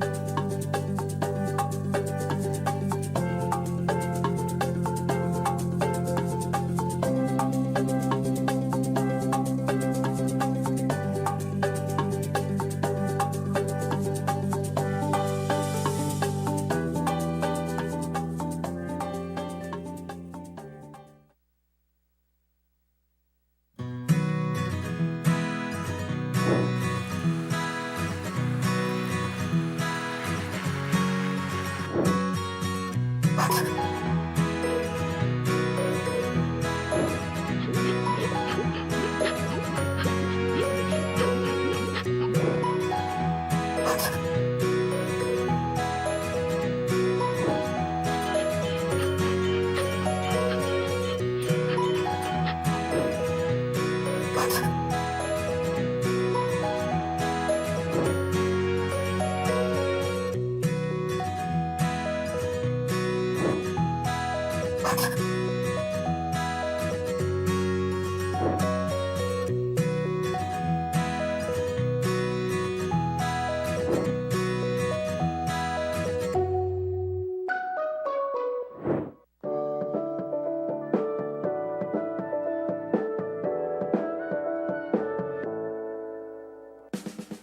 Bye. Bye.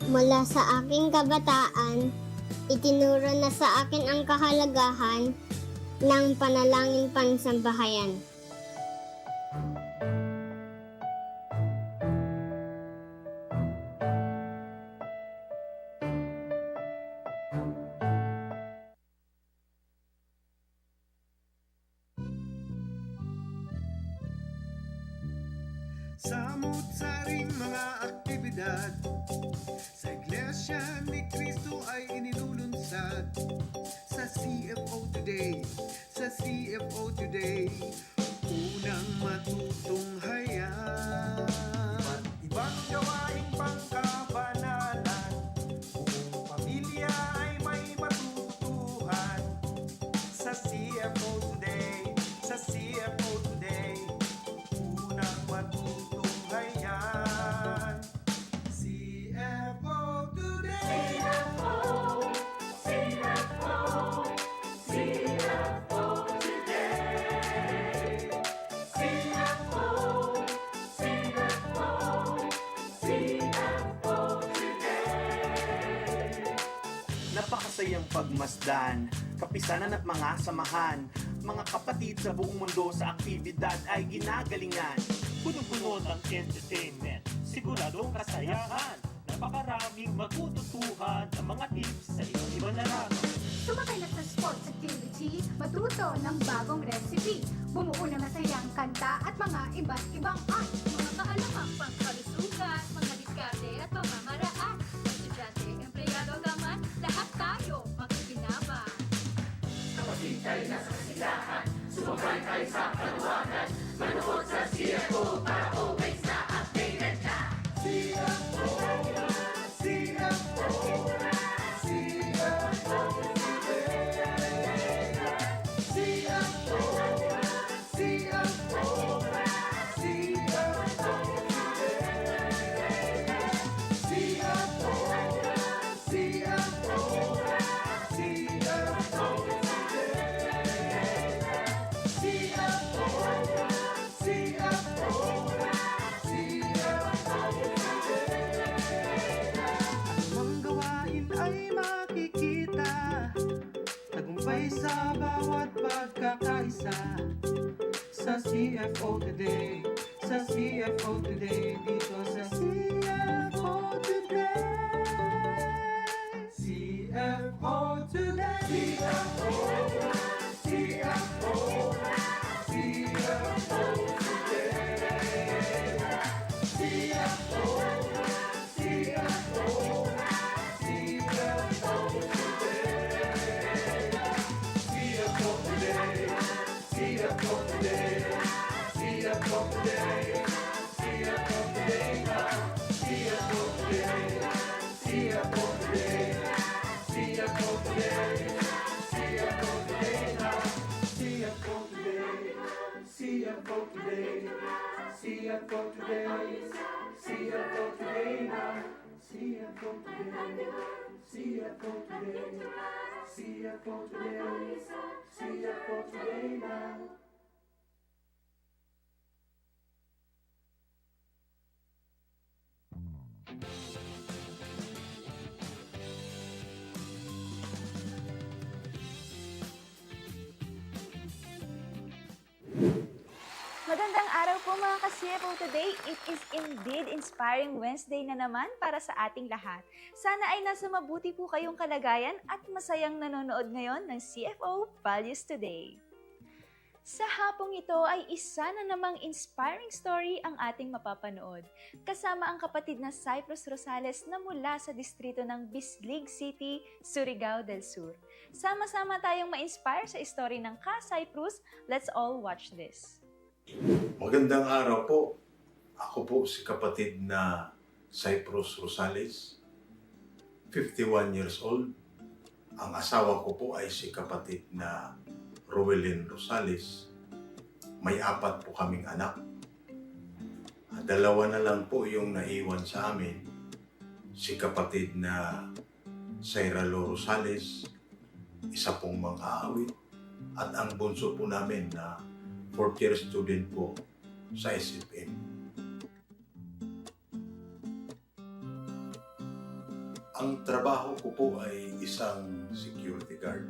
Mula sa aking kabataan, itinuro na sa akin ang kahalagahan ng panalangin pansambahayan. Pagmasdan, kapisanan at mga samahan, mga kapatid sa buong mundo sa aktibidad ay ginagalingan. Puno-puno ng entertainment, siguradong kasayahan. Napakaraming matututuhan ng mga tips sa iba't ibang larangan. Sumakay na sa sports activity, matuto ng bagong recipe, bumuo ng masayang kanta at mga iba't ibang Anumang pagkakaisa Sa Today. Sa CFO Today Dito sa Today, CFO Today, CFO Today now. CFO today. CFO today. CFO today. CFO today now. Magandang araw po mga ka-CFO today. It is indeed inspiring Wednesday na naman para sa ating lahat. Sana ay nasa mabuti po kayong kalagayan at masayang nanonood ngayon ng CFO Values Today. Sa hapong ito ay isa na namang inspiring story ang ating mapapanood. Kasama ang kapatid na Cyprus Rosales na mula sa distrito ng Bislig City, Surigao del Sur. Sama-sama tayong ma-inspire sa story ng Ka Cyprus. Let's all watch this. Magandang araw po. Ako po si kapatid na Cyprus Rosales, 51 years old. Ang asawa ko po ay si kapatid na Rowelyn Rosales. May apat po kaming anak. Dalawa na lang po yung naiwan sa amin. Si kapatid na Sairalo Rosales, isa pong mga awit. At ang bunso po namin na fourth year student po sa SFM. Ang trabaho ko po ay isang security guard.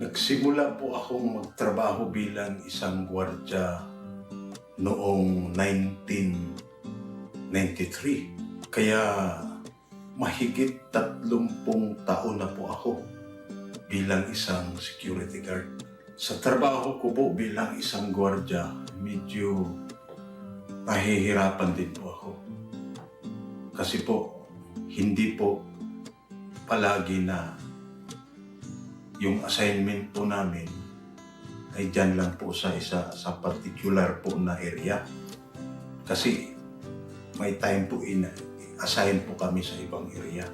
Nagsimula po akong magtrabaho bilang isang gwardya noong 1993. Kaya mahigit tatlumpung taon na po ako bilang isang security guard. Sa trabaho ko po bilang isang gwardya, medyo nahihirapan din po ako. Kasi po, hindi po palagi na yung assignment po namin ay dyan lang po sa isa sa particular po na area. Kasi may time po in assign po kami sa ibang area.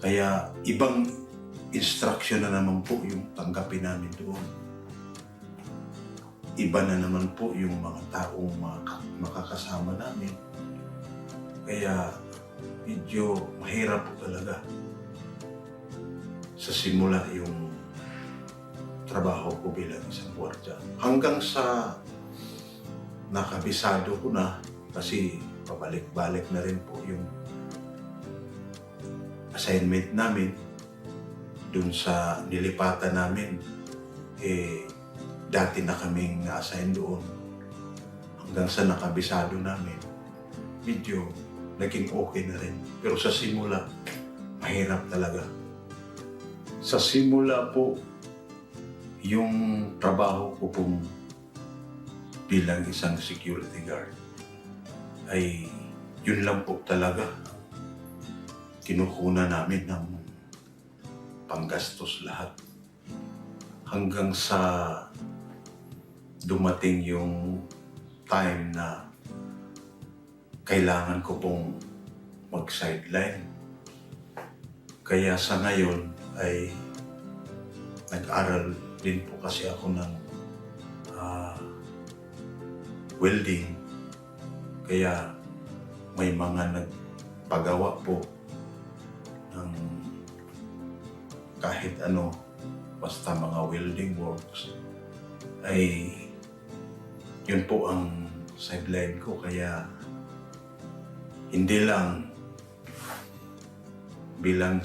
Kaya ibang instruction na naman po yung tanggapin namin doon. Iba na naman po yung mga taong maka- makakasama namin. Kaya medyo mahirap po talaga sa simula yung trabaho ko bilang isang gwardya. Hanggang sa nakabisado ko na kasi pabalik-balik na rin po yung assignment namin dun sa nilipatan namin. Eh, dati na kaming na-assign doon. Hanggang sa nakabisado namin, medyo naging okay na rin. Pero sa simula, mahirap talaga. Sa simula po, yung trabaho ko pong bilang isang security guard ay yun lang po talaga kinukuha namin ng panggastos lahat hanggang sa dumating yung time na kailangan ko pong mag-sideline. Kaya sa ngayon ay nag-aral din po kasi ako ng ah, welding. Kaya may mga nagpagawa po ng kahit ano, basta mga welding works, ay yun po ang sideline ko. Kaya hindi lang bilang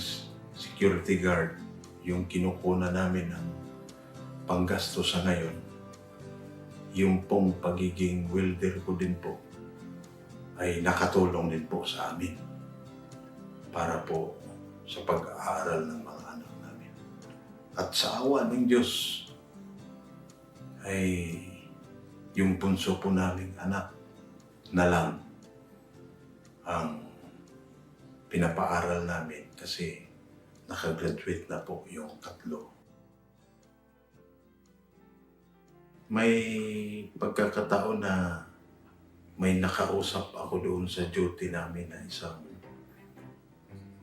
security guard yung kinukuna namin ng panggasto sa ngayon, yung pong pagiging welder ko din po ay nakatulong din po sa amin para po sa pag-aaral ng mga anak namin. At sa awa ng Diyos ay yung bunso po naming anak na lang ang pinapaaral namin kasi nakagraduate na po yung tatlo. May pagkakataon na may nakausap ako doon sa duty namin na isang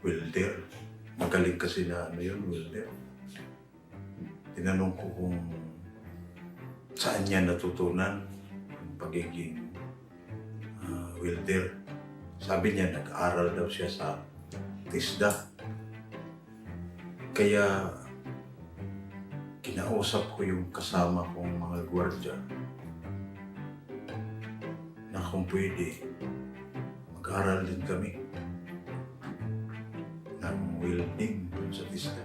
welder. Magaling kasi na ano yun, welder. Tinanong ko kung saan niya natutunan ang pagiging ah, welder. Sabi niya, nag-aral daw siya sa TISDA. Kaya, kinausap ko yung kasama kong mga gwardya na kung pwede, mag-aral din kami ng welding sa TISDA.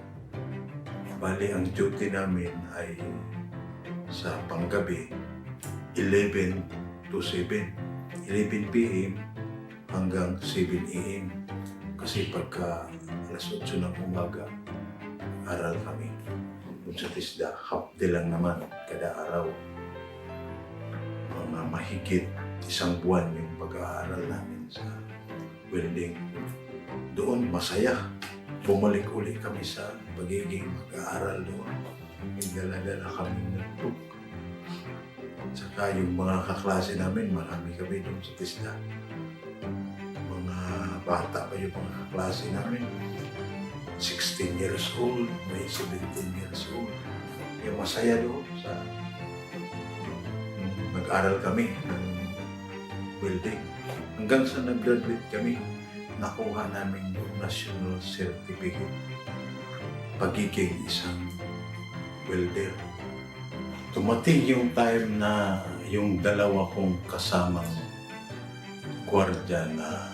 Bali, ang duty namin ay sa panggabi, 11 to 7. 11 p.m. hanggang 7 a.m. Kasi pagka alas 8 ng umaga, aral kami. Kung sa TISDA, half day lang naman kada araw. Mga mahigit isang buwan yung pag-aaral namin sa welding. Doon masaya. Bumalik uli kami sa pagiging mag-aaral doon. May dala-dala kami notebook. Tsaka yung mga kaklase namin, marami kami doon sa TISDA. Mga bata pa yung mga kaklase namin. 16 years old, may 17 years old. Yung masaya doon sa nag-aral kami ng welding. Hanggang sa nag-graduate kami, nakuha namin yung national certificate pagiging isang welder. Tumating yung time na yung dalawa kong kasamang gwardya na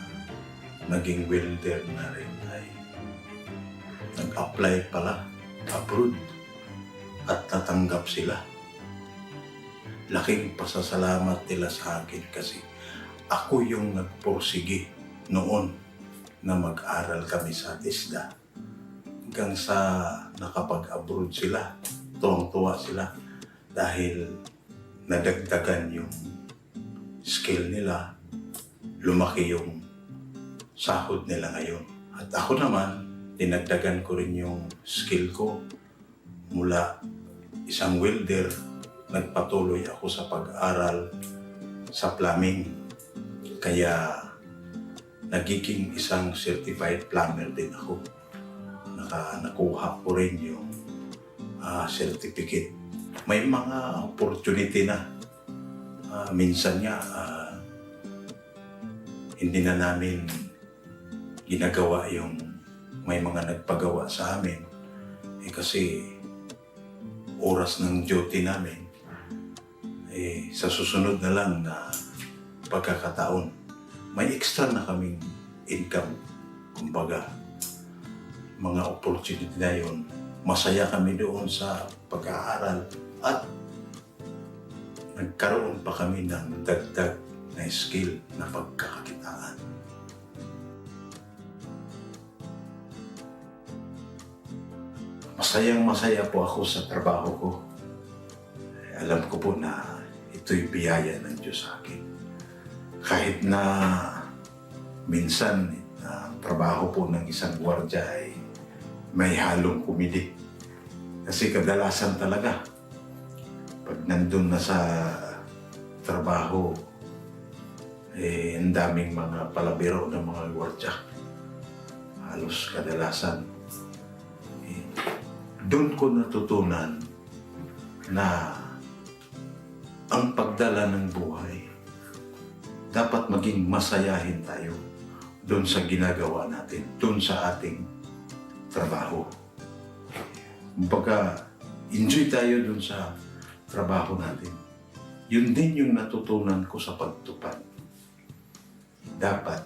naging welder na rin ay nag-apply pala abroad at natanggap sila. Laking pasasalamat nila sa akin kasi ako yung nagporsige noon na mag-aral kami sa TISDA. Hanggang sa nakapag-abroad sila, tuwang-tuwa sila dahil nadagdagan yung skill nila, lumaki yung sahod nila ngayon. At ako naman, dinagdagan ko rin yung skill ko mula isang welder, nagpatuloy ako sa pag-aral sa plumbing. Kaya nagiging isang certified plumber din ako. Naka, nakuha ko rin yung ah, certificate. May mga opportunity na. Ah, minsan nga, ah, hindi na namin ginagawa yung may mga nagpagawa sa amin. Eh kasi oras ng duty namin, eh sa susunod na lang na pagkakataon, may extra na kaming income. Kumbaga, mga opportunity na yun, masaya kami doon sa pag-aaral at nagkaroon pa kami ng dagdag na skill na pagkakakitaan. Masayang masaya po ako sa trabaho ko. Alam ko po na ito'y biyaya ng Diyos sa akin. Kahit na minsan ang trabaho po ng isang gwardya ay may halong kumidi. Kasi kadalasan talaga, pag nandun na sa trabaho, eh, ang daming mga palabiro ng mga gwardya. Halos kadalasan. Eh, doon ko natutunan na ang pagdala ng buhay dapat maging masayahin tayo doon sa ginagawa natin, doon sa ating trabaho. Kumbaga, enjoy tayo doon sa trabaho natin. Yun din yung natutunan ko sa pagtupad. Dapat,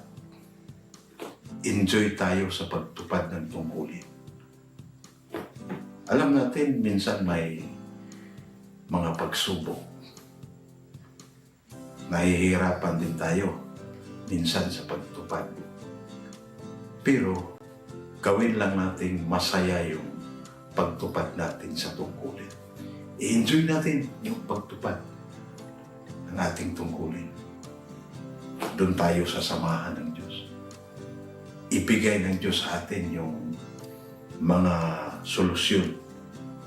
enjoy tayo sa pagtupad ng tungkulin. Alam natin, minsan may mga pagsubok. Nahihirapan din tayo minsan sa pagtupad. Pero gawin lang natin masaya yung pagtupad natin sa tungkulin. I-enjoy natin yung pagtupad ng ating tungkulin. Doon tayo sa samahan ng Diyos. Ibigay ng Diyos sa atin yung mga solusyon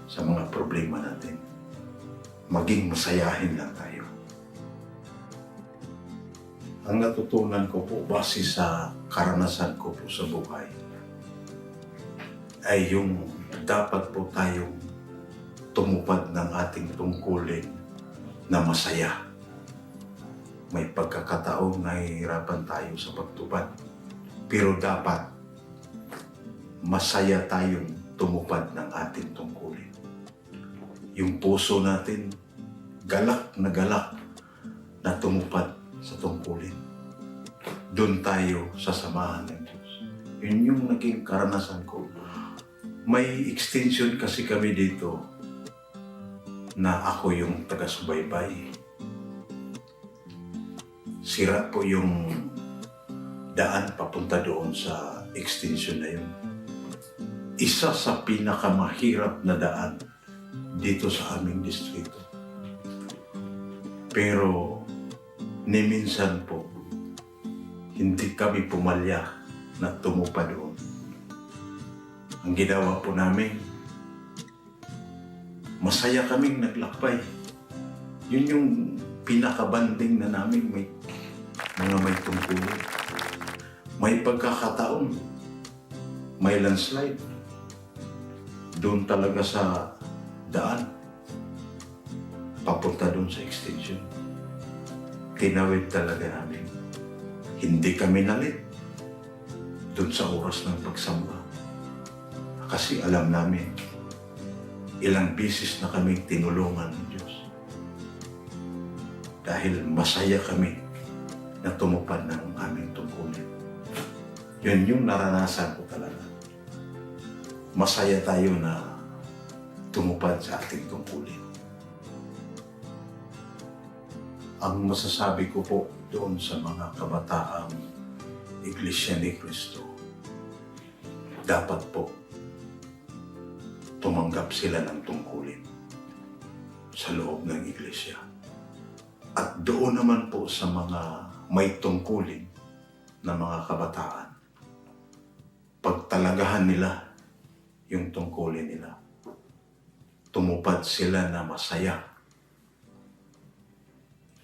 sa mga problema natin. Maging masayahin lang tayo. Ang natutunan ko po base sa karanasan ko po sa buhay ay yung dapat po tayong tumupad ng ating tungkulin na masaya. may pagkakataong nahihirapan tayo sa pagtupad. Pero dapat masaya tayong tumupad ng ating tungkulin. Yung puso natin, galak na galak na tumupad sa tungkulin. Doon tayo sasamahan ng Diyos. Yun yung naging karanasan ko. May extension kasi kami dito na ako yung taga-subaybay. Sira po yung daan papunta doon sa extension na yun. Isa sa pinakamahirap na daan dito sa aming distrito. Pero ni minsan po, hindi kami pumalya na tumupad doon. Ang ginawa po namin, masaya kaming naglakbay. Yun yung pinakabanding na namin may mga may tungkulin. May pagkakataon, may landslide. Doon talaga sa daan. Papunta doon sa extension. Tinawid talaga namin. Hindi kami nalit doon sa oras ng pagsamba. Kasi alam namin, ilang bisis na kami tinulungan ng Diyos. Dahil masaya kami na tumupad ng aming tungkulin. Yun yung naranasan ko talaga. Masaya tayo na tumupad sa ating tungkulin. Ang masasabi ko po doon sa mga kabataang Iglesia ni Cristo, dapat po tumanggap sila ng tungkulin sa loob ng iglesia. At doon naman po sa mga may tungkulin na mga kabataan, pagtalagahan nila yung tungkulin nila. Tumupad sila na masaya.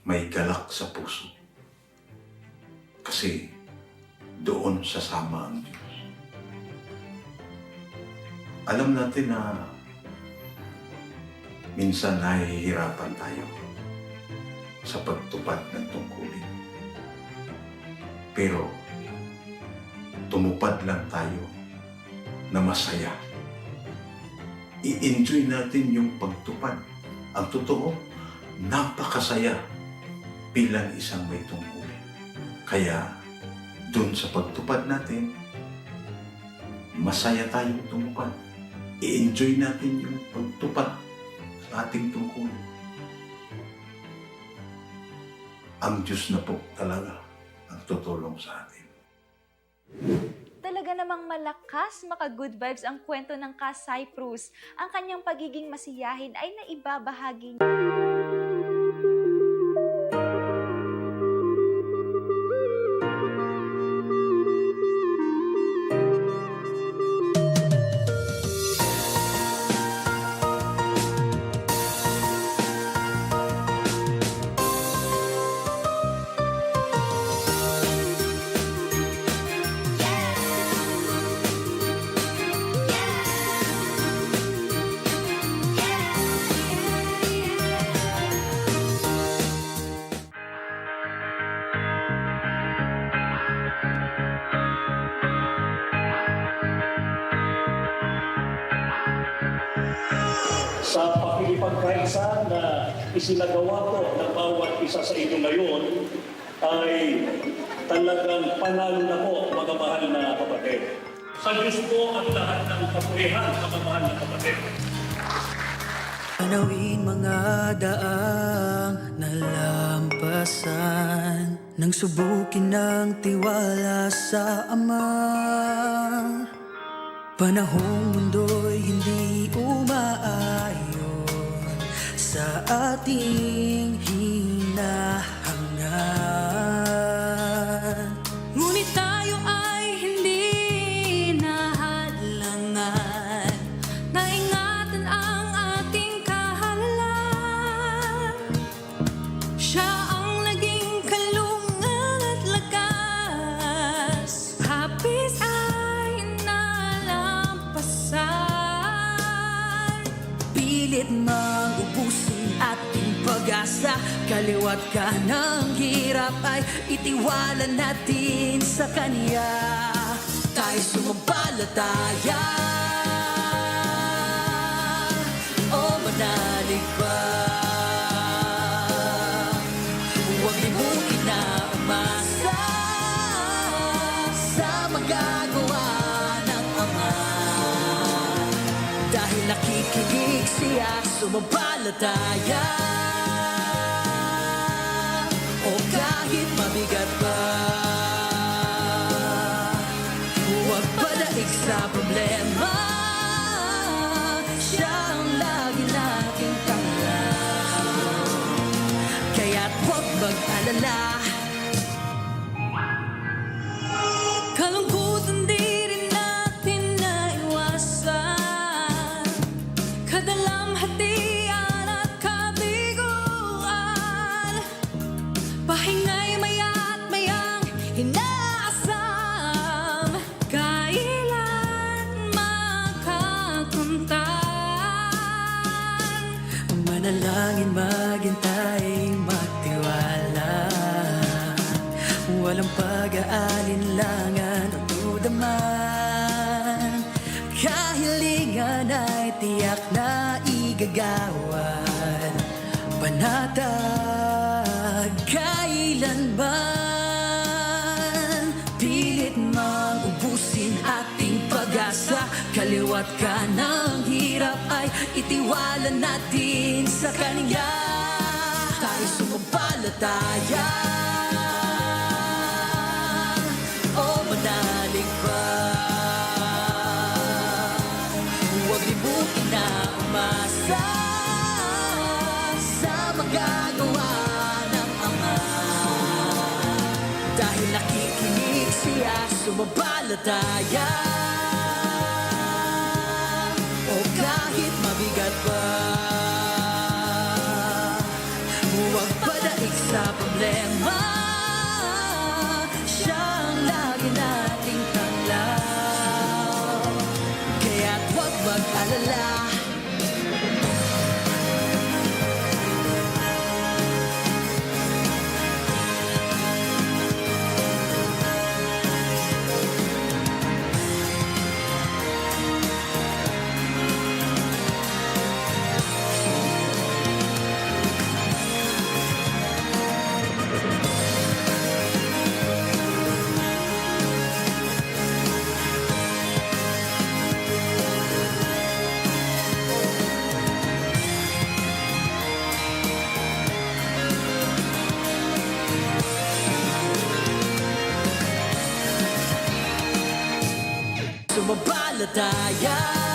May galak sa puso. Kasi doon sasama ang Diyos. Alam natin na minsan nahihirapan tayo sa pagtupad ng tungkulin. Pero tumupad lang tayo na masaya. I-enjoy natin yung pagtupad. Ang totoo, napakasaya bilang isang may tungkulin. Kaya, dun sa pagtupad natin, masaya tayong tumupad. I-enjoy natin yung pagtupad ating tungkulin. Ang Diyos na po talaga ang tutulong sa atin. Talaga namang malakas maka-good vibes ang kwento ng Ka Cyprus. Ang kanyang pagiging masiyahin ay naibabahagi niya. Na po mga mahal na kapatid. Sa Diyos po ang lahat ng kapurihan, mga mahal na kapatid. Panawin mga daang nalampasan Nang subukin ng tiwala sa Ama Panahong mundo'y hindi umaayon Sa ating Kaliwat ka ng hirap ay itiwala natin sa Kanya. Tayo sumampalataya O manalig pa Huwag limutin na Sa magagawa ng Ama. Dahil nakikinig siya sumampalataya itiwala natin sa Kanya. Tayo sumampalataya O manalig pa Huwag libutin na umasa Sa ng Ama. Dahil nakikinig siya sumampalataya Sumampalataya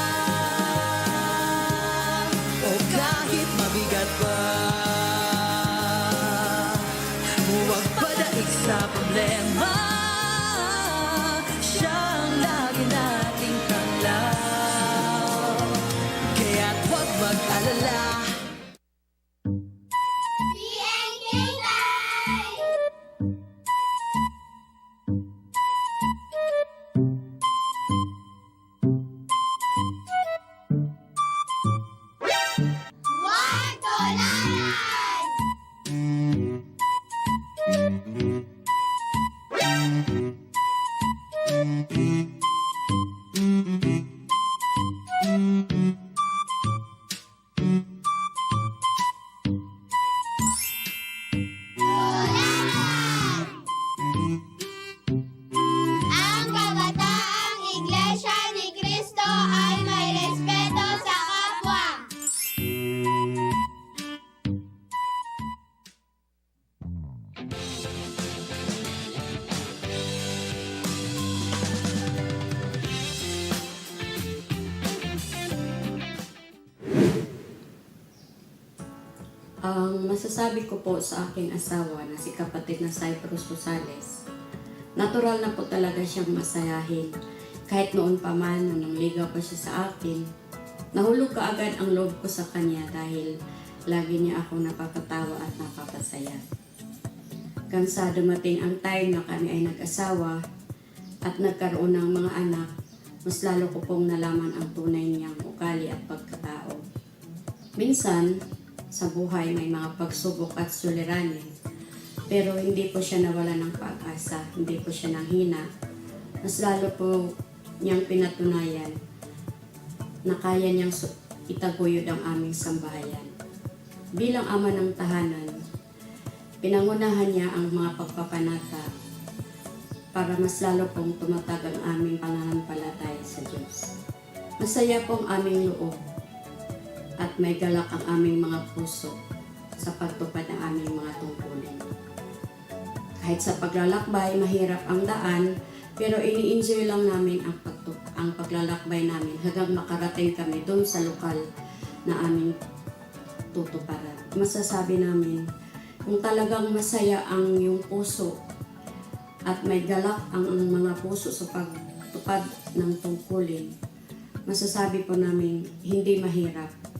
ko po sa aking asawa na si kapatid na Cyprus Rosales, natural na po talaga siyang masayahin. Kahit noon pa man, nung nangligaw pa siya sa akin, nahulog ka agad ang loob ko sa kanya dahil lagi niya ako napapatawa at napapasaya. Hanggang dumating ang time na kami ay nag-asawa at nagkaroon ng mga anak, mas lalo ko pong nalaman ang tunay niyang ugali at pagkatao. Minsan, sa buhay, may mga pagsubok at suliranin. Pero hindi po siya nawala ng pag-asa, hindi po siya nanghina. Mas lalo po niyang pinatunayan na kaya niyang itaguyod ang aming sambahayan. Bilang ama ng tahanan, pinangunahan niya ang mga pagpapanata para mas lalo pong tumatag ang aming pananampalataya sa Diyos. Masaya po ang aming loob at may galak ang aming mga puso sa pagtupad ng aming mga tungkulin. Kahit sa paglalakbay, mahirap ang daan, pero ini-enjoy lang namin ang, pagtup ang paglalakbay namin hanggang makarating kami doon sa lokal na aming tutuparan. Masasabi namin, kung talagang masaya ang iyong puso at may galak ang, ang mga puso sa pagtupad ng tungkulin, masasabi po namin hindi mahirap.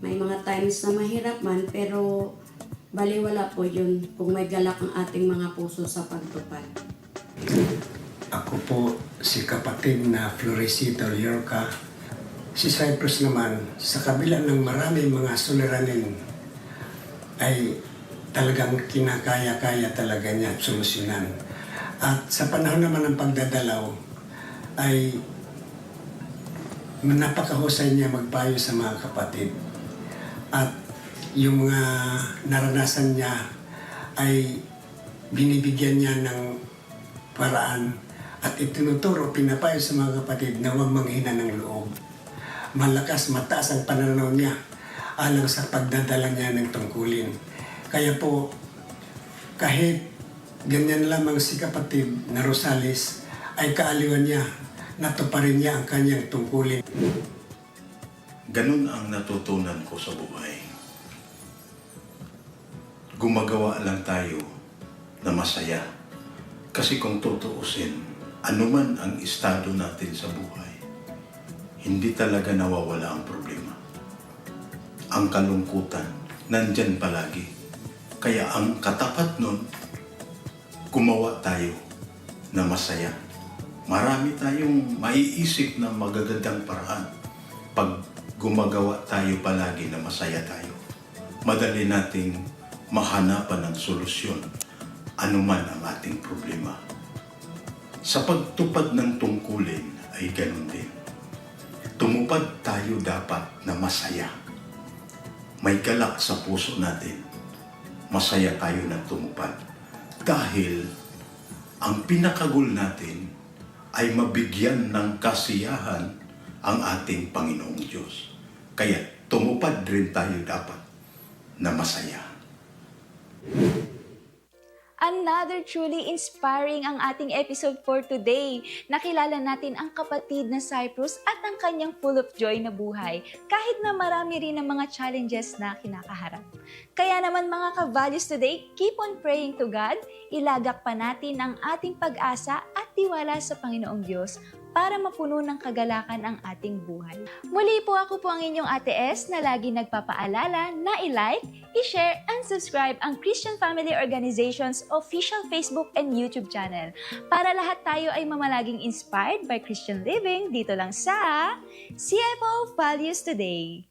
May mga times na mahirap man pero baliwala po yun kung may galak ang ating mga puso sa pagtupad. Ako po si kapatid na Florecito Yorca. Si Cyprus naman, sa kabila ng maraming mga suliranin, ay talagang kinakaya-kaya talaga niya at solusyonan. At sa panahon naman ng pagdadalaw, ay napakahusay niya magpayo sa mga kapatid. At yung mga naranasan niya ay binibigyan niya ng paraan at itinuturo, pinapayo sa mga kapatid na huwag manghina ng loob. Malakas, mataas ang pananaw niya alang sa pagdadala niya ng tungkulin. Kaya po, kahit ganyan lamang si kapatid na Rosales, ay kaaliwan niya, natuparin niya ang kanyang tungkulin. Ganun ang natutunan ko sa buhay. Gumagawa lang tayo na masaya. Kasi kung tutuusin, anuman ang estado natin sa buhay, hindi talaga nawawala ang problema. Ang kalungkutan, nandyan palagi. Kaya ang katapat nun, gumawa tayo na masaya. Marami tayong maiisip na magagandang paraan pag gumagawa tayo palagi na masaya tayo. Madali nating mahanapan ng solusyon anuman ang ating problema. Sa pagtupad ng tungkulin ay ganun din. Tumupad tayo dapat na masaya. May galak sa puso natin. Masaya tayo na tumupad. Dahil ang pinakagul natin ay mabigyan ng kasiyahan ang ating Panginoong Diyos. Kaya tumupad rin tayo dapat na masaya. Another truly inspiring ang ating episode for today. Nakilala natin ang kapatid na Cyprus at ang kanyang full of joy na buhay kahit na marami rin ang mga challenges na kinakaharap. Kaya naman mga ka-values today, keep on praying to God, ilagak pa natin ang ating pag-asa at tiwala sa Panginoong Diyos para mapuno ng kagalakan ang ating buhay. Muli po ako po ang inyong Ate S na lagi nagpapaalala na i-like, i-share, and subscribe ang Christian Family Organization's official Facebook and YouTube channel para lahat tayo ay mamalaging inspired by Christian living dito lang sa CFO Values Today.